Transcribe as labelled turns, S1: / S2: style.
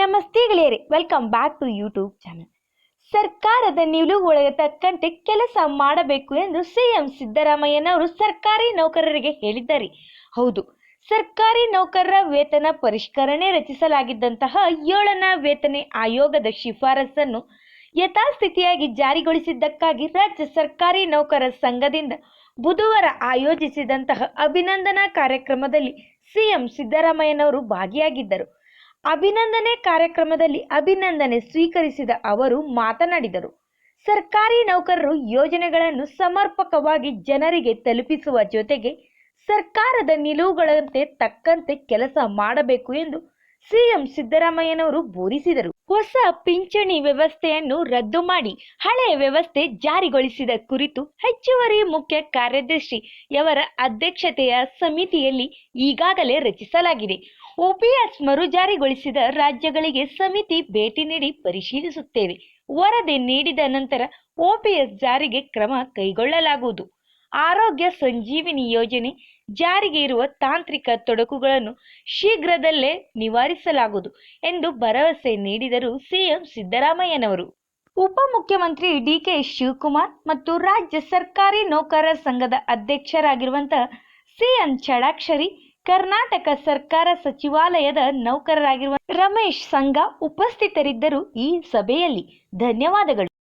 S1: ನಮಸ್ತೆ ಗೆಳೆಯರಿ welcome back to YouTube channel ಸರ್ಕಾರದ ನಿಲುವುಗಳಿಗೆ ತಕ್ಕಂತೆ ಕೆಲಸ ಮಾಡಬೇಕು ಎಂದು ಸಿಎಂ ಸಿದ್ದರಾಮಯ್ಯನವರು ಸರ್ಕಾರಿ ನೌಕರರಿಗೆ ಹೇಳಿದ್ದಾರೆ. ಹೌದು, ಸರ್ಕಾರಿ ನೌಕರರ ವೇತನ ಪರಿಷ್ಕರಣೆ ರಚಿಸಲಾಗಿದ್ದಂತಹ ಏಳನ ವೇತನ ಆಯೋಗದ ಶಿಫಾರಸನ್ನು ಯಥಾಸ್ಥಿತಿಯಾಗಿ ಜಾರಿಗೊಳಿಸಿದ್ದಕ್ಕಾಗಿ ರಾಜ್ಯ ಸರ್ಕಾರಿ ನೌಕರರ ಸಂಘದಿಂದ ಬುಧವಾರ ಆಯೋಜಿಸಿದಂತಹ ಅಭಿನಂದನಾ ಕಾರ್ಯಕ್ರಮದಲ್ಲಿ ಸಿಎಂ ಸಿದ್ದರಾಮಯ್ಯನವರು ಭಾಗಿಯಾಗಿದ್ದರು. ಅಭಿನಂದನೆ ಕಾರ್ಯಕ್ರಮದಲ್ಲಿ ಅಭಿನಂದನೆ ಸ್ವೀಕರಿಸಿದ ಅವರು ಮಾತನಾಡಿದರು. ಸರ್ಕಾರಿ ನೌಕರರು ಯೋಜನೆಗಳನ್ನು ಸಮರ್ಪಕವಾಗಿ ಜನರಿಗೆ ತಲುಪಿಸುವ ಜೊತೆಗೆ ಸರ್ಕಾರದ ನಿಲುವುಗಳಂತೆ ತಕ್ಕಂತೆ ಕೆಲಸ ಮಾಡಬೇಕು ಎಂದು ಸಿಎಂ ಸಿದ್ದರಾಮಯ್ಯನವರು ಬೋಧಿಸಿದರು ಹೊಸ ಪಿಂಚಣಿ ವ್ಯವಸ್ಥೆಯನ್ನು ರದ್ದು ಮಾಡಿ ಹಳೆಯ ವ್ಯವಸ್ಥೆ ಜಾರಿಗೊಳಿಸಿದ ಕುರಿತು ಹೆಚ್ಚುವರಿ ಮುಖ್ಯ ಕಾರ್ಯದರ್ಶಿ ಯವರ ಅಧ್ಯಕ್ಷತೆಯ ಸಮಿತಿಯಲ್ಲಿ ಈಗಾಗಲೇ ರಚಿಸಲಾಗಿದೆ. ಒಪಿಎಸ್ ಮರುಜಾರಿಗೊಳಿಸಿದ ರಾಜ್ಯಗಳಿಗೆ ಸಮಿತಿ ಭೇಟಿ ನೀಡಿ ಪರಿಶೀಲಿಸುತ್ತೇವೆ. ವರದಿ ನೀಡಿದ ನಂತರ ಒಪಿಎಸ್ ಜಾರಿಗೆ ಕ್ರಮ ಕೈಗೊಳ್ಳಲಾಗುವುದು. ಆರೋಗ್ಯ ಸಂಜೀವಿನಿ ಯೋಜನೆ ಜಾರಿಗೆ ಇರುವ ತಾಂತ್ರಿಕ ತೊಡಕುಗಳನ್ನು ಶೀಘ್ರದಲ್ಲೇ ನಿವಾರಿಸಲಾಗುವುದು ಎಂದು ಭರವಸೆ ನೀಡಿದರು ಸಿಎಂ ಸಿದ್ದರಾಮಯ್ಯನವರು. ಉಪಮುಖ್ಯಮಂತ್ರಿ ಡಿಕೆ ಶಿವಕುಮಾರ್ ಮತ್ತು ರಾಜ್ಯ ಸರ್ಕಾರಿ ನೌಕರರ ಸಂಘದ ಅಧ್ಯಕ್ಷರಾಗಿರುವಂತಹ ಸಿಎಂ ಚಡಾಕ್ಷರಿ, ಕರ್ನಾಟಕ ಸರ್ಕಾರ ಸಚಿವಾಲಯದ ನೌಕರರಾಗಿರುವ ರಮೇಶ್ ಸಂಘ ಉಪಸ್ಥಿತರಿದ್ದರು ಈ ಸಭೆಯಲ್ಲಿ. ಧನ್ಯವಾದಗಳು.